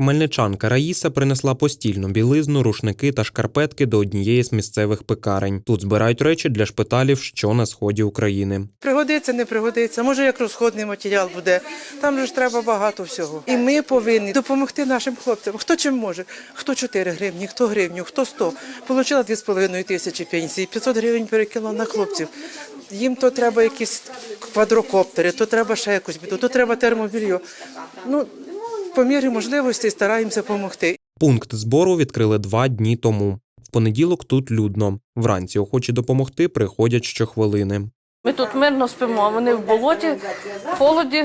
Хмельничанка Раїса принесла постільну білизну, рушники та шкарпетки до однієї з місцевих пекарень. Тут збирають речі для шпиталів, що на сході України. Пригодиться, не пригодиться. Може, як розходний матеріал буде. Там же ж треба багато всього. І ми повинні допомогти нашим хлопцям. Хто чим може? Хто 4 гривні, хто гривню, хто 100. Получила 2,5 тисячі пенсії, 500 гривень перекинула на хлопців. Їм то треба якісь квадрокоптери, то треба ще якусь біду, то треба термобільйо. Ну, по мірі можливості стараємося допомогти. Пункт збору відкрили два дні тому. В понеділок тут людно. Вранці охочі допомогти приходять щохвилини. Ми тут мирно спимо, а вони в болоті, в холоді.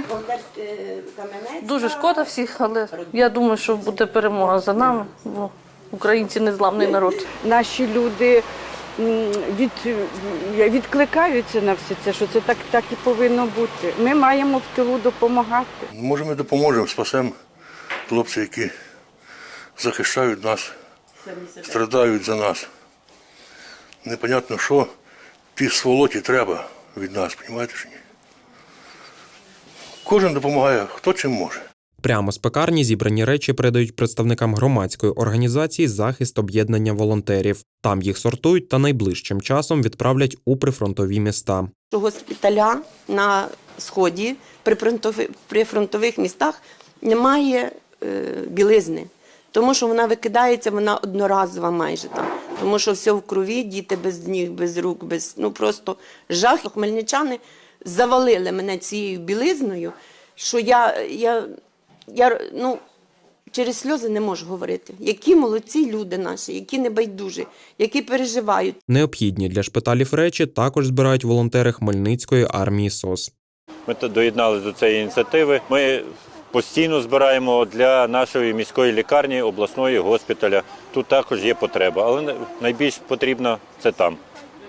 Дуже шкода всіх, але я думаю, що буде перемога за нами, бо українці незламний народ. наші люди м, від, відкликаються на все це, що це так, так і повинно бути. Ми маємо в тилу допомагати. Може, ми допоможемо, спасемо хлопців, які захищають нас, страдають за нас. Непонятно, що ті сволоті треба від нас, розумієте чи ні? Кожен допомагає, хто чим може. Прямо з пекарні зібрані речі передають представникам громадської організації Захист об'єднання волонтерів. Там їх сортують та найближчим часом відправлять у прифронтові міста. госпіталя на сході при фронтових, при фронтових містах немає білизни, тому що вона викидається, вона одноразова майже там. Тому що все в крові, діти без ніг, без рук, без ну просто жах. Хмельничани завалили мене цією білизною, що я, я, я ну. Через сльози не можу говорити. Які молодці люди наші, які небайдужі, які переживають. Необхідні для шпиталів речі також збирають волонтери Хмельницької армії СОС. Ми доєдналися до цієї ініціативи. Ми постійно збираємо для нашої міської лікарні, обласної госпіталя. Тут також є потреба, але найбільш потрібно це там.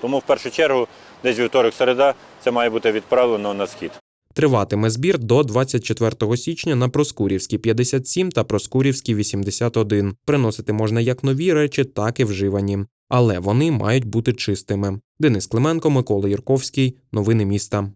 Тому в першу чергу, десь вівторок-середа, це має бути відправлено на схід. Триватиме збір до 24 січня на Проскурівській 57 та Проскурівській 81. Приносити можна як нові речі, так і вживані. Але вони мають бути чистими. Денис Клименко, Микола Юрковський. Новини міста.